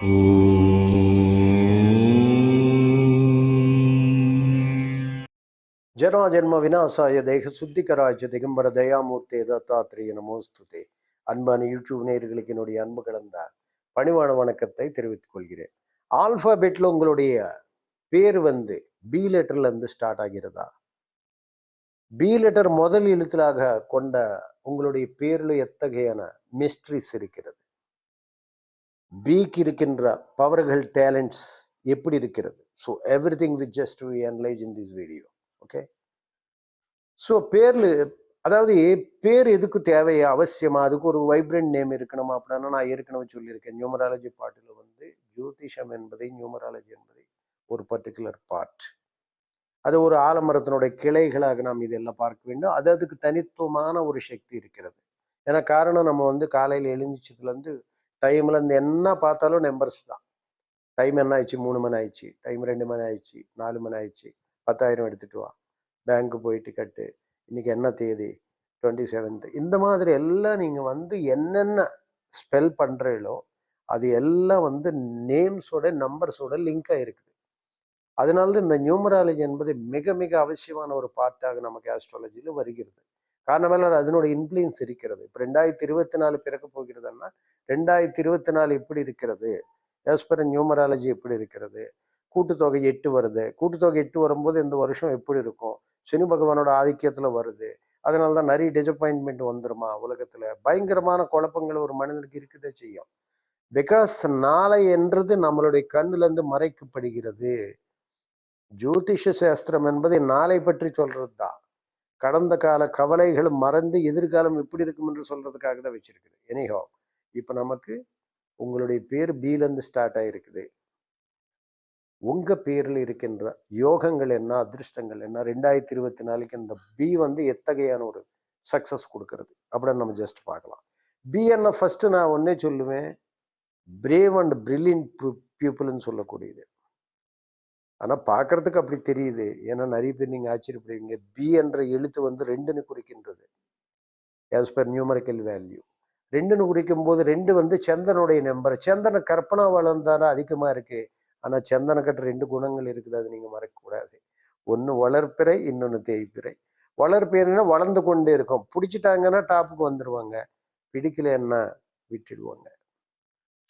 ஜென்ம விநாசாய தேக சுத்திகராஜ திகம்பர தயாமூர்த்தே தத்தாத்திரிய நமோஸ்துதே அன்பான யூடியூப் நேயர்களுக்கு என்னுடைய அன்பு கலந்த பணிவான வணக்கத்தை தெரிவித்துக் கொள்கிறேன். ஆல்பாபெட்ல உங்களுடைய பேர் வந்து பி லெட்டர்ல இருந்து ஸ்டார்ட் ஆகிறதா? பி லெட்டர் முதல் எழுத்தலாக கொண்ட உங்களுடைய பேர்ல எத்தகையான மிஸ்ட்ரிஸ் இருக்கிறது? பிக்கு இருக்கின்ற பவர்கள் டேலண்ட்ஸ் எப்படி இருக்கிறது? So every thing with just we analyse in this video okay so பேரில் அதாவது பேர் எதுக்கு தேவை அவசியமா? அதுக்கு ஒரு வைப்ரண்ட் நேம் இருக்கணுமா? அப்படின்னா நான் ஏற்கனவே சொல்லியிருக்கேன். நியூமராலஜி பாட்டில் வந்து ஜோதிஷம் என்பதை நியூமராலஜி என்பதை ஒரு பர்டிகுலர் பார்ட் அது ஒரு ஆலமரத்தினுடைய கிளைகளாக நாம் இதெல்லாம் பார்க்க வேண்டும். அது அதுக்கு தனித்துவமான ஒரு சக்தி இருக்கிறது. ஏன்னா காரணம் நம்ம வந்து காலையில் எழுந்திரிச்சதுலேருந்து டைம்ல இருந்து என்ன பார்த்தாலும் நம்பர்ஸ் தான். டைம் என்ன ஆயிடுச்சு? மூணு மணி ஆயிடுச்சு. டைம் ரெண்டு மணி ஆயிடுச்சு. நாலு மணி ஆயிடுச்சு. பத்தாயிரம் எடுத்துட்டு வா. பேங்க்கு போயிட்டு கட்டு. இன்னைக்கு என்ன தேதி? டுவெண்ட்டி செவன்த் இந்த மாதிரி எல்லாம் நீங்கள் வந்து என்னென்ன ஸ்பெல் பண்ணுறீங்களோ அது எல்லாம் வந்து நேம்ஸோட நம்பர்ஸோட லிங்காக இருக்குது அதனால தான் இந்த நியூமராலஜி என்பது மிக மிக அவசியமான ஒரு பார்ட்டாக நமக்கு ஆஸ்ட்ராலஜியில் வருகிறது. காரணம் அதனோட இன்ஃப்ளூயன்ஸ் இருக்கிறது. இப்போ ரெண்டாயிரத்தி இருபத்தி நாலு பிறக்க போகிறதுன்னா ரெண்டாயிரத்தி இருபத்தி நாலு எப்படி இருக்கிறது? As நியூமராலஜி எப்படி இருக்கிறது? கூட்டுத்தொகை எட்டு வருது. கூட்டுத்தொகை எட்டு வரும்போது இந்த வருஷம் எப்படி இருக்கும்? சனி பகவானோட ஆதிக்கத்தில் வருது. அதனால தான் நிறைய டிசப்பாயின்மெண்ட் வந்துருமா உலகத்தில்? பயங்கரமான குழப்பங்கள் ஒரு மனிதனுக்கு இருக்குதே செய்யும். பிகாஸ் நாளை என்றது நம்மளுடைய கண்ணுலேருந்து மறைக்கப்படுகிறது. ஜோதிஷ சாஸ்திரம் என்பது நாளை பற்றி சொல்றது தான் கடந்த கால கவலைகள் மறந்து எதிர்காலம் எப்படி இருக்கும் என்று சொல்றதுக்காக தான் வச்சிருக்குது. எனிஹோ இப்போ நமக்கு உங்களுடைய பேர் பீலேருந்து ஸ்டார்ட் ஆகிருக்குது உங்க பேரில் இருக்கின்ற யோகங்கள் என்ன அதிர்ஷ்டங்கள் என்ன ரெண்டாயிரத்தி இருபத்தி நாலுக்கு இந்த பி வந்து எத்தகையான ஒரு சக்சஸ் கொடுக்கறது? அப்படின்னு நம்ம ஜஸ்ட் பார்க்கலாம். பி என்ன ஃபர்ஸ்ட் நான் ஒன்னே சொல்லுவேன். பிரேவ் அண்ட் பிரில்லியன்ட் பீப்புள்னு சொல்லக்கூடியது. ஆனால் பார்க்கறதுக்கு அப்படி தெரியுது. ஏன்னா நிறைய பேர் நீங்கள் ஆச்சரியப்படுவீங்க. பி என்ற எழுத்து வந்து ரெண்டுன்னு குறிக்கின்றது. ஆஸ் பர் நியூமரிக்கல் வேல்யூ ரெண்டுன்னு குறிக்கும் போது ரெண்டு வந்து சந்தனுடைய நம்பர் சந்தன கற்பனா வளர்ந்தாலும் அதிகமாக இருக்குது ஆனால் சந்தனக்கட்ட ரெண்டு குணங்கள் இருக்குது அது நீங்கள் மறக்கக்கூடாது. ஒன்று வளர்ப்பிறை இன்னொன்று தேய்ப்பிறை. வளர்ப்பிறைன்னா வளர்ந்து கொண்டே இருக்கும். பிடிச்சிட்டாங்கன்னா டாப்புக்கு வந்துடுவாங்க பிடிக்கலன்னா விட்டுடுவாங்க.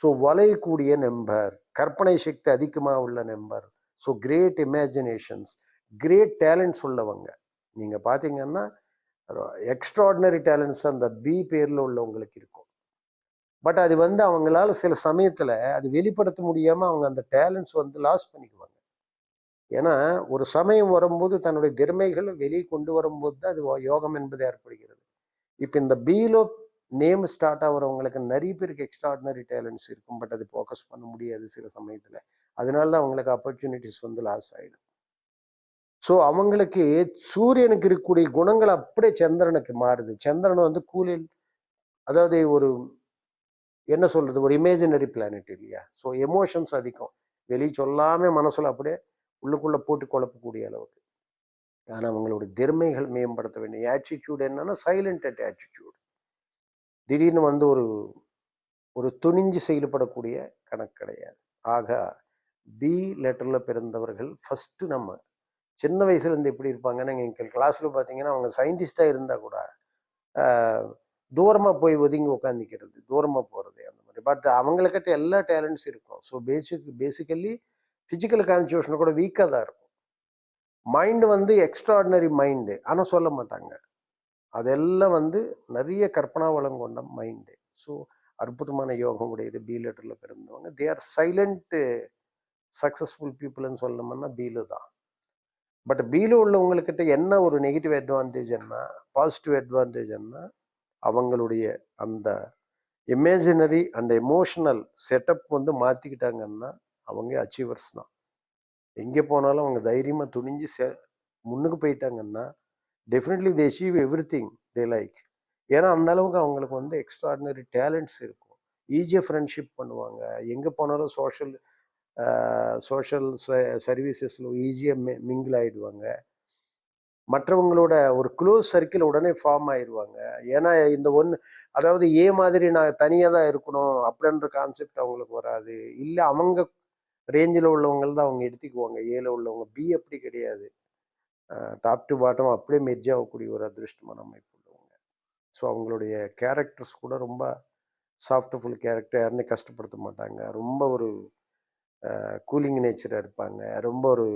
ஸோ வளையக்கூடிய நம்பர் கற்பனை சக்தி அதிகமாக உள்ள number so great imaginations great talents உள்ளவங்க. நீங்கள் பார்த்தீங்கன்னா எக்ஸ்ட்ராடினரி டேலண்ட்ஸ் அந்த பி பேரில் உள்ளவங்களுக்கு இருக்கும். பட் அது வந்து அவங்களால சில சமயத்தில் அது வெளிப்படுத்த முடியாமல் அவங்க அந்த டேலண்ட்ஸ் வந்து லாஸ் பண்ணிக்குவாங்க. ஏன்னா ஒரு சமயம் வரும்போது தன்னுடைய திறமைகளை வெளியே கொண்டு வரும்போது தான் அது யோகம் என்பது ஏற்படுகிறது. இப்போ இந்த பீலோ நேம் ஸ்டார்ட் ஆகிறவங்களுக்கு நிறைய பேருக்கு எக்ஸ்ட்ராடினரி டேலண்ட்ஸ் இருக்கும். பட் அது ஃபோக்கஸ் பண்ண முடியாது சில சமயத்தில். அதனால தான் அவங்களுக்கு ஆப்பர்ச்சுனிட்டிஸ் வந்து லாஸ் ஆகிடும் ஸோ அவங்களுக்கு சூரியனுக்கு இருக்கக்கூடிய குணங்கள் அப்படியே சந்திரனுக்கு மாறுது. சந்திரன் வந்து கூலில் அதாவது ஒரு என்ன சொல்றது ஒரு இமேஜினரி பிளானட் இல்லையா? ஸோ எமோஷன்ஸ் அதிகம். வெளியே சொல்லாமல் மனசில் அப்படியே உள்ளுக்குள்ளே போட்டு குழப்பக்கூடிய அளவுக்கு. ஆனால் அவங்களுடைய திறமைகள் மேம்படுத்த வேண்டிய ஆட்டிடியூட் என்னன்னா சைலண்ட் அட் ஆட்டிடியூட் திடீர்னு வந்து ஒரு ஒரு துணிஞ்சு செயல்படக்கூடிய கணக்கு கிடையாது. ஆக பி லெட்டரில் பிறந்தவர்கள் ஃபஸ்ட்டு நம்ம சின்ன வயசுலேருந்து எப்படி இருப்பாங்கன்னா எங்கள் கிளாஸில் பார்த்தீங்கன்னா அவங்க சயின்டிஸ்டாக இருந்தால் கூட தூரமாக போய் ஒதுங்கி உட்காந்துக்கிறது தூரமாக போகிறது அந்த மாதிரி. பட் அவங்களுக்கிட்ட எல்லா டேலண்ட்ஸ் இருக்கும். So basic basically physical constitution கூட வீக்காக தான் இருக்கும். மைண்டு வந்து எக்ஸ்ட்ராடினரி மைண்டு ஆனால் சொல்ல மாட்டாங்க. அதெல்லாம் வந்து நிறைய கற்பனா வளம் கொண்ட மைண்டு ஸோ அற்புதமான யோகம் உடையது பி லெட்டரில் பிறந்தவங்க. தே ஆர் சைலண்ட்டு சக்ஸஸ்ஃபுல் பீப்புள்னு சொல்லணும்னா பீலு தான். பட் பீலு உள்ளவங்கக்கிட்ட என்ன ஒரு நெகட்டிவ் அட்வான்டேஜ் என்ன பாசிட்டிவ் அட்வான்டேஜ் என்ன அவங்களுடைய அந்த இமேஜினரி அண்ட் எமோஷனல் செட்டப் வந்து மாற்றிக்கிட்டாங்கன்னா அவங்க அச்சீவர்ஸ் தான். எங்கே போனாலும் அவங்க தைரியமாக துணிஞ்சு செ முன்னுக்கு போயிட்டாங்கன்னா definitely they achieve everything they like ஏன்னா அந்த அளவுக்கு அவங்களுக்கு வந்து எக்ஸ்ட்ராடினரி டேலண்ட்ஸ் இருக்கும். ஈஸியாக ஃப்ரெண்ட்ஷிப் பண்ணுவாங்க. எங்கே போனாலும் சோஷியல் சோஷியல் சர்வீசஸில் ஈஸியாக மிங்கிள் ஆகிடுவாங்க மற்றவங்களோட ஒரு க்ளோஸ் சர்க்கிள் உடனே ஃபார்ம் ஆயிடுவாங்க. ஏன்னா இந்த ஒன்று அதாவது ஏ மாதிரி நான் தனியாக தான் இருக்கணும் அப்படின்ற கான்செப்ட் அவங்களுக்கு வராது. இல்லை அவங்க ரேஞ்சில் உள்ளவங்க தான் அவங்க எடுத்துக்குவாங்க. ஏல உள்ளவங்க. பி அப்படி கிடையாது. டாப் டு பாட்டம் அப்படியே மெர்ஜ் ஆகக்கூடிய ஒரு அதிருஷ்டமான அமைப்பு உள்ளவங்க. ஸோ அவங்களுடைய கேரக்டர்ஸ் கூட ரொம்ப சாஃப்ட்ஃபுல் கேரக்டர் யாருமே கஷ்டப்படுத்த மாட்டாங்க. ரொம்ப ஒரு கூலிங் நேச்சராக இருப்பாங்க. ரொம்ப ஒரு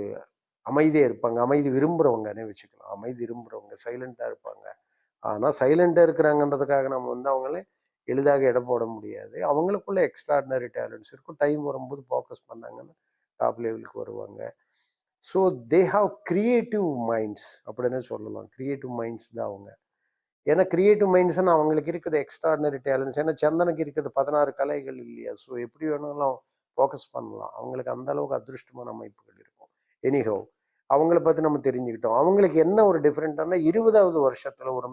அமைதியாக இருப்பாங்க. அமைதி விரும்புகிறவங்கன்னே வச்சுக்கலாம். அமைதி விரும்புகிறவங்க சைலண்ட்டாக இருப்பாங்க. ஆனால் சைலண்ட்டாக இருக்கிறாங்கன்றதுக்காக நம்ம வந்து அவங்களே எளிதாக இடம் போட முடியாது. அவங்களுக்குள்ள எக்ஸ்ட்ராடினரி டேலண்ட்ஸ் இருக்கும். டைம் வரும்போது ஃபோக்கஸ் பண்ணாங்கன்னா டாப் லெவலுக்கு வருவாங்க. So they have creative minds அப்படின்னு சொல்லலாம். க்ரியேட்டிவ் மைண்ட்ஸ் தான் அவங்க. ஏன்னா க்ரியேட்டிவ் மைண்ட்ஸ்னு அவங்களுக்கு இருக்குது எக்ஸ்ட்ராடினரி டேலண்ட்ஸ் ஏன்னா சந்தனுக்கு இருக்குது பதினாறு கலைகள் இல்லையா? ஸோ எப்படி வேணாலும் ஃபோக்கஸ் பண்ணலாம். அவங்களுக்கு அந்த அளவுக்கு அதிருஷ்டமான அமைப்புகள் இருக்கும். எனிஹோ அவங்கள பற்றி நம்ம தெரிஞ்சுக்கிட்டோம். அவங்களுக்கு என்ன ஒரு டிஃப்ரெண்ட்டானா இருபதாவது வருஷத்தில் ஒரு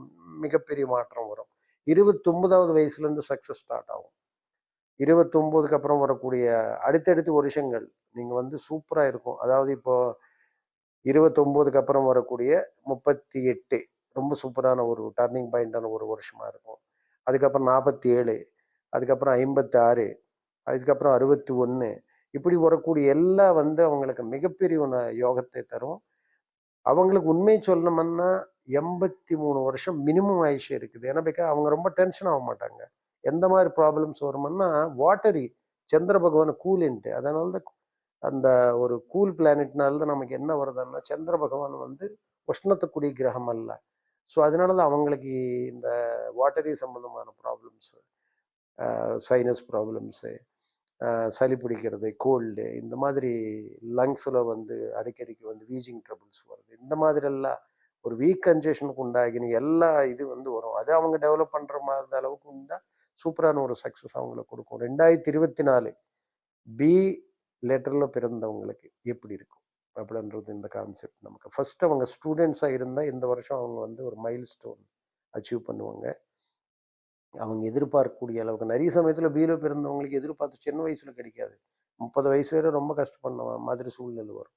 மிகப்பெரிய மாற்றம் வரும். இருபத்தொம்பதாவது வயசுலேருந்து சக்ஸஸ் ஸ்டார்ட் ஆகும். இருபத்தொம்போதுக்கு அப்புறம் வரக்கூடிய அடுத்தடுத்து வருஷங்கள் நீங்கள் வந்து சூப்பராக இருக்கும். அதாவது இப்போ இருபத்தொம்போதுக்கு அப்புறம் வரக்கூடிய முப்பத்தி எட்டு ரொம்ப சூப்பரான ஒரு டர்னிங் பாயிண்டான ஒரு வருஷமாக இருக்கும். அதுக்கப்புறம் நாற்பத்தி ஏழு அதுக்கப்புறம் ஐம்பத்தி ஆறு அதுக்கப்புறம் அறுபத்தி ஒன்று இப்படி வரக்கூடிய எல்லாம் வந்து அவங்களுக்கு மிகப்பெரிய ஒன்று யோகத்தை தரும். அவங்களுக்கு உண்மை சொல்லணும்னா எண்பத்தி மூணு வருஷம் மினிமம் ஆயுஷ் இருக்குது. ஏன்னா பிக்கா அவங்க ரொம்ப டென்ஷன் ஆக மாட்டாங்க. எந்த மாதிரி ப்ராப்ளம்ஸ் வருமானா வாட்டரி சந்திர பகவான் கூலின்ட்டு. அதனால தான் அந்த ஒரு கூல் பிளானட்னால தான் நமக்கு என்ன வருதுன்னா சந்திர பகவான் வந்து உஷ்ணத்துக்குடி கிரகம் அல்ல. ஸோ அதனால தான் அவங்களுக்கு இந்த வாட்டரி சம்மந்தமான ப்ராப்ளம்ஸு சைனஸ் ப்ராப்ளம்ஸு சளி பிடிக்கிறது கோல்டு இந்த மாதிரி லங்ஸில் வந்து அடிக்கடிக்கு வந்து வீசிங் ட்ரபிள்ஸ் வருது. இந்த மாதிரிலாம் ஒரு வீக் கன்ஜெஷனுக்கு உண்டாகின எல்லா இது வந்து வரும். அது அவங்க டெவலப் பண்ணுற மாதிரி அளவுக்கு உண்டா? சூப்பரான ஒரு சக்ஸஸ் அவங்களுக்கு கொடுக்கும். ரெண்டாயிரத்தி இருபத்தி நாலு பி லெட்டரில் பிறந்தவங்களுக்கு எப்படி இருக்கும்? அப்படின்றது இந்த கான்செப்ட் நமக்கு. ஃபஸ்ட்டு அவங்க ஸ்டூடெண்ட்ஸாக இருந்தால் இந்த வருஷம் அவங்க வந்து ஒரு மைல் ஸ்டோன் அச்சீவ் பண்ணுவாங்க. அவங்க எதிர்பார்க்கக்கூடிய அளவுக்கு. நிறைய சமயத்தில் பீலோ பிறந்தவங்களுக்கு எதிர்பார்த்து சின்ன வயசில் கிடைக்காது. முப்பது வயசு வரை ரொம்ப கஷ்டப்பட மாதிரி சூழ்நிலை வரும்.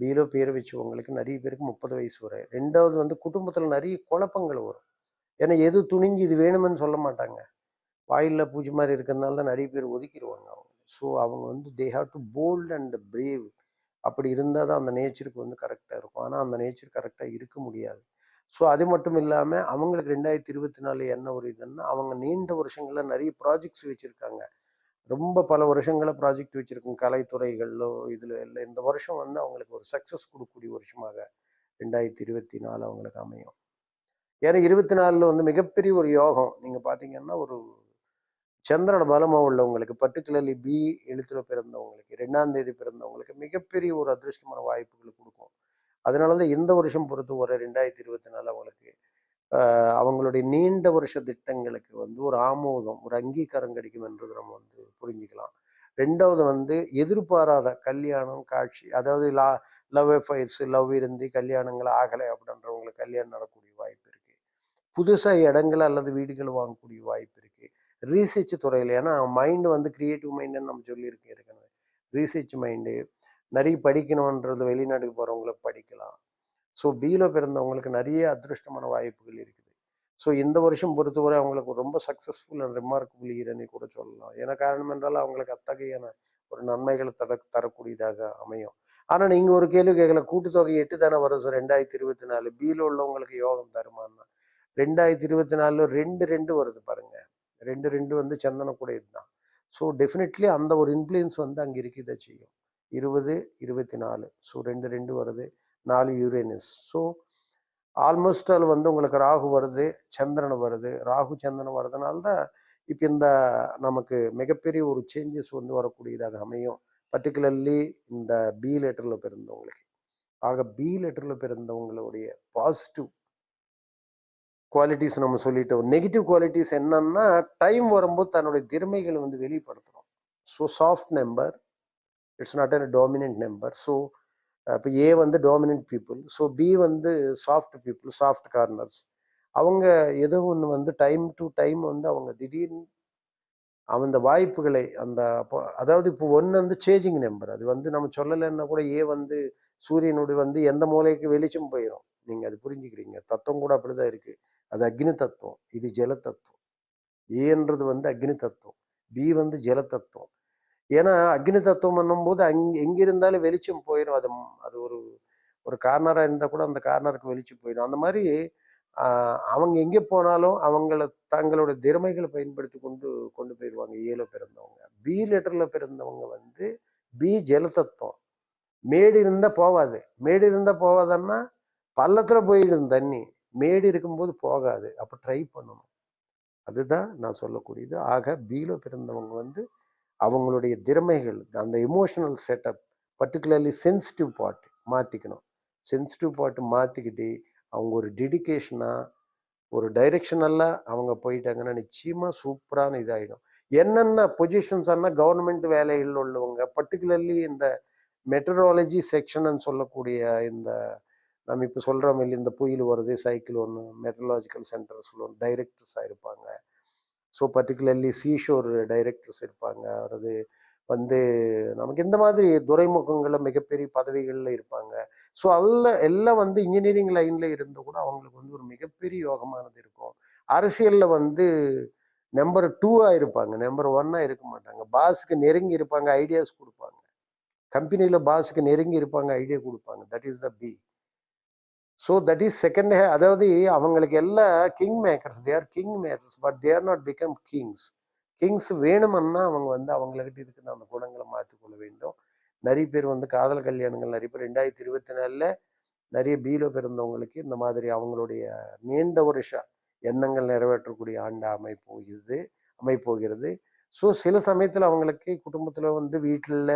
பீலோ பேர் வச்சவங்களுக்கு நிறைய பேருக்கு முப்பது வயசு வரை. ரெண்டாவது வந்து குடும்பத்தில் நிறைய குழப்பங்கள் வரும். ஏன்னா எது துணிஞ்சு இது வேணுமென்னு சொல்ல மாட்டாங்க. வாயிலில் பூஜை மாதிரி இருக்கிறதுனால தான் நிறைய பேர் ஒதுக்கிடுவாங்க அவங்க. ஸோ அவங்க வந்து they have to bold and brave அப்படி இருந்தால் தான் அந்த நேச்சருக்கு வந்து கரெக்டாக இருக்கும். ஆனால் அந்த நேச்சர் கரெக்டாக இருக்க முடியாது. ஸோ அது மட்டும் இல்லாமல் அவங்களுக்கு ரெண்டாயிரத்தி இருபத்தி நாலு என்ன ஒரு இதுன்னா அவங்க நீண்ட வருஷங்களில் நிறைய ப்ராஜெக்ட்ஸ் வச்சுருக்காங்க. ரொம்ப பல வருஷங்களில் ப்ராஜெக்ட் வச்சுருக்கோம். கலைத்துறைகளிலோ இதில் இல்லை. இந்த வருஷம் வந்து அவங்களுக்கு ஒரு சக்ஸஸ் கொடுக்கக்கூடிய வருஷமாக ரெண்டாயிரத்தி இருபத்தி நாலு அவங்களுக்கு அமையும். ஏன்னா இருபத்தி நாலில் வந்து மிகப்பெரிய ஒரு யோகம் நீங்கள் பார்த்தீங்கன்னா ஒரு சந்திரன பலமாக உள்ளவங்களுக்கு பர்டிகுலர்லி பி எழுத்தில் பிறந்தவங்களுக்கு ரெண்டாம் தேதி பிறந்தவங்களுக்கு மிகப்பெரிய ஒரு அதிர்ஷ்டமான வாய்ப்புகளை கொடுக்கும். அதனால தான் இந்த வருஷம் பொறுத்து ஒரு ரெண்டாயிரத்தி இருபத்தி நாலு அவங்களுக்கு அவங்களுடைய நீண்ட வருஷ திட்டங்களுக்கு வந்து ஒரு ஆமோதம் ஒரு அங்கீகாரம் கிடைக்கும் என்றது நம்ம வந்து புரிஞ்சுக்கலாம். ரெண்டாவது வந்து எதிர்பாராத கல்யாணம் காட்சி அதாவது லா லவ் எஃபைர்ஸ் லவ் இருந்து கல்யாணங்கள் ஆகலை அப்படின்றவங்களுக்கு கல்யாணம் நடக்கக்கூடிய வாய்ப்பு இருக்குது புதுசாக இடங்கள் அல்லது வீடுகள் வாங்கக்கூடிய வாய்ப்பு இருக்குது ரீசர்ச் துறையில். ஏன்னா மைண்டு வந்து க்ரியேட்டிவ் மைண்டுன்னு நம்ம சொல்லியிருக்கேன் ஏற்கனவே. ரீசர்ச் மைண்டு நிறைய படிக்கணுன்றது வெளிநாட்டுக்கு போகிறவங்களுக்கு படிக்கலாம். ஸோ பியில் பிறந்தவங்களுக்கு நிறைய அதிருஷ்டமான வாய்ப்புகள் இருக்குது. ஸோ இந்த வருஷம் பொறுத்தவரை அவங்களுக்கு ரொம்ப சக்ஸஸ்ஃபுல் அண்ட் ரிமார்க்கபிள் இயர்னு கூட சொல்லலாம். ஏன்னா காரணம் என்றால் அவங்களுக்கு அத்தகையான ஒரு நன்மைகளை தர தரக்கூடியதாக அமையும். ஆனால் நீங்கள் ஒரு கேள்வி கேட்கல கூட்டுத்தொகை எட்டு தானே வரும். சார் ரெண்டாயிரத்தி இருபத்தி நாலு. பியில் உள்ளவங்களுக்கு யோகம் தருமான்னா? ரெண்டாயிரத்தி இருபத்தி நாலில் ரெண்டு ரெண்டு வருது பாருங்கள் ரெண்டு ரெண்டு வந்து சந்தன கூட இதுதான். ஸோ டெஃபினெட்லி அந்த ஒரு இன்ஃப்ளூயன்ஸ் வந்து அங்கே இருக்கதை செய்யும். இருபது இருபத்தி நாலு ஸோ ரெண்டு ரெண்டு வருது. நாலு யூரேனஸ் ஸோ ஆல்மோஸ்ட் ஆல் வந்து உங்களுக்கு ராகு வருது சந்திரன் வருது. ராகு சந்திரன் வர்றதுனால தான் இப்போ இந்த நமக்கு மிகப்பெரிய ஒரு சேஞ்சஸ் வந்து வரக்கூடியதாக அமையும். பர்டிகுலர்லி இந்த பி லெட்டரில் பிறந்தவங்களுக்கு. ஆக பி லெட்டரில் பிறந்தவங்களுடைய பாசிட்டிவ் குவாலிட்டிஸ் நம்ம சொல்லிட்டோம். நெகட்டிவ் குவாலிட்டிஸ் என்னன்னா டைம் வரும்போது தன்னுடைய திறமைகளை வந்து வெளிப்படுத்துகிறோம் so soft number it's not a dominant number so இப்போ ஏ வந்து டாமினன்ட் பீப்புள் ஸோ பி வந்து சாஃப்ட் பீப்புள் சாஃப்ட் கார்னர்ஸ் அவங்க ஏதோ ஒன்று வந்து டைம் டு டைம் வந்து அவங்க திடீர்னு அந்த வாய்ப்புகளை அந்த அப்போ அதாவது இப்போ ஒன்று வந்து சேஞ்சிங் நம்பர் அது வந்து நம்ம சொல்லலைன்னா கூட ஏ வந்து சூரியனுடைய வந்து எந்த மூலைக்கு வெளிச்சம் போயிடும் நீங்கள் அது புரிஞ்சுக்கிறீங்க. தத்துவம் கூட அப்படிதான் இருக்குது அது அக்னி தத்துவம் இது ஜல தத்துவம் ஏன்றது வந்து அக்னி தத்துவம் பி வந்து ஜல தத்துவம் ஏன்னா அக்னி தத்துவம் பண்ணும்போது அங் எங்கிருந்தாலும் வெளிச்சம் போயிடும் அது அது ஒரு ஒரு கார்னராக இருந்தால் கூட அந்த கார்னருக்கு வெளிச்சம் போயிடும். அந்த மாதிரி அவங்க எங்கே போனாலும் அவங்கள தங்களோட திறமைகளை பயன்படுத்தி கொண்டு கொண்டு போயிடுவாங்க ஏல பிறந்தவங்க. பி லெட்டரில் பிறந்தவங்க வந்து பி ஜல தத்துவம் மேடு இருந்தால் போகாது. மேடு இருந்தால் போகாதன்னா பள்ளத்தில் போயிடும் தண்ணி. மேடு இருக்கும்போது போகாது. அப்போ ட்ரை பண்ணணும். அதுதான் நான் சொல்லக்கூடியது. ஆக பீல பிறந்தவங்க வந்து அவங்களுடைய திறமைகள் அந்த emotional setup particularly sensitive part மாற்றிக்கணும் சென்சிட்டிவ் பாட்டு மாற்றிக்கிட்டு அவங்க ஒரு டெடிகேஷனாக ஒரு டைரெக்ஷனெல்லாம் அவங்க போயிட்டாங்கன்னா நிச்சயமாக சூப்பரான இதாகிடும் என்னென்ன பொசிஷன்ஸ் ஆனால் கவர்மெண்ட் வேலைகளில் உள்ளவங்க பர்டிகுலர்லி இந்த மெட்ரலாஜி செக்ஷன் சொல்லக்கூடிய இந்த நம்ம இப்போ சொல்கிறோம் இல்லை இந்த புயல் வருது சைக்கிள் ஒன்று மெட்ரலாஜிக்கல் சென்டர்ஸில் ஒன்று டைரக்டர்ஸாக இருப்பாங்க. ஸோ பர்டிகுலர்லி சீஷோர் டைரக்டர்ஸ் இருப்பாங்க. அல்லது வந்து நமக்கு இந்த மாதிரி துறைமுகங்களில் மிகப்பெரிய பதவிகளில் இருப்பாங்க. ஸோ எல்லாம் எல்லாம் வந்து இன்ஜினியரிங் லைனில் இருந்து கூட அவங்களுக்கு வந்து ஒரு மிகப்பெரிய யோகமானது இருக்கும். அரசியலில் வந்து நம்பர் டூவாக இருப்பாங்க. நம்பர் ஒன்னாக இருக்க மாட்டாங்க. பாஸுக்கு நெருங்கி இருப்பாங்க ஐடியாஸ் கொடுப்பாங்க. கம்பெனியில் பாஸுக்கு நெருங்கி இருப்பாங்க ஐடியா கொடுப்பாங்க. That is the B so that is second அதாவது அவங்களுக்கு எல்லாம் king makers they are king makers but they are not become kings kings வேணுமன்னா அவங்க வந்து அவங்கக்கிட்ட இருக்கிற அந்த குணங்களை மாற்றிக்கொள்ள வேண்டும். நிறைய பேர் வந்து காதல் கல்யாணங்கள் நிறைய பேர் ரெண்டாயிரத்தி இருபத்தி நாலில் நிறைய பீலோ பிறந்தவங்களுக்கு இந்த மாதிரி அவங்களுடைய நீண்ட வருஷ எண்ணங்கள் நிறைவேற்றக்கூடிய ஆண்டு அமைப்போகிறது அமைப்போகிறது. ஸோ சில சமயத்தில் அவங்களுக்கு குடும்பத்தில் வந்து வீட்டில்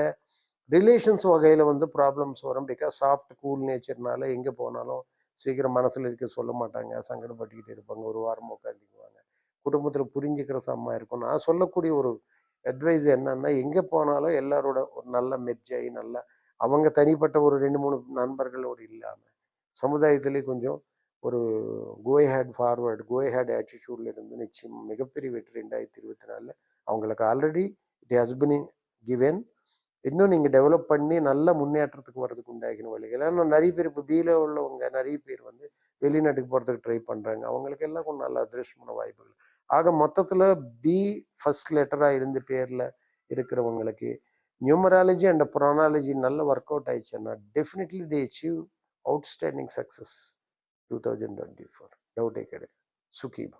ரிலேஷன்ஸ் வகையில் வந்து ப்ராப்ளம்ஸ் வரும். பிகாஸ் சாஃப்ட் கூல் நேச்சர்னால எங்கே போனாலும் சீக்கிரம் மனசில் இருக்க சொல்ல மாட்டாங்க. சங்கடப்பட்டுக்கிட்டு இருப்பாங்க. ஒரு வாரம் உட்காந்துக்குவாங்க குடும்பத்தில் புரிஞ்சுக்கிற சம்மா இருக்கும். நான் சொல்லக்கூடிய ஒரு அட்வைஸ் என்னன்னா எங்கே போனாலும் எல்லாரோட ஒரு நல்ல மெர்ஜாகி நல்ல அவங்க தனிப்பட்ட ஒரு ரெண்டு மூணு நண்பர்களோடு இல்லாமல் சமுதாயத்திலே கொஞ்சம் ஒரு go ahead forward go ahead ஆட்டிடியூட்ல இருந்து நிச்சயம் மிகப்பெரிய வெற்றி ரெண்டாயிரத்தி இருபத்தி நாலில் அவங்களுக்கு already it has been given இன்னும் நீங்கள் டெவலப் பண்ணி நல்ல முன்னேற்றத்துக்கு வர்றதுக்கு உண்டாகின வழிகள். ஏன்னா நிறைய பேர் இப்போ பியில் உள்ளவங்க நிறைய பேர் வந்து வெளிநாட்டுக்கு போகிறதுக்கு ட்ரை பண்ணுறாங்க அவங்களுக்கு எல்லாம் கொஞ்சம் நல்ல அதிர்ஷ்டமான வாய்ப்புகள். ஆக மொத்தத்தில் பி ஃபர்ஸ்ட் லெட்டராக இருந்து பேரில் இருக்கிறவங்களுக்கு நியூமராலஜி அண்ட் ப்ரோனாலஜி நல்ல ஒர்க் அவுட் ஆயிடுச்சுன்னா definitely they achieve outstanding success two thousand twenty four டவுட்டே கிடையாது. சுகீபா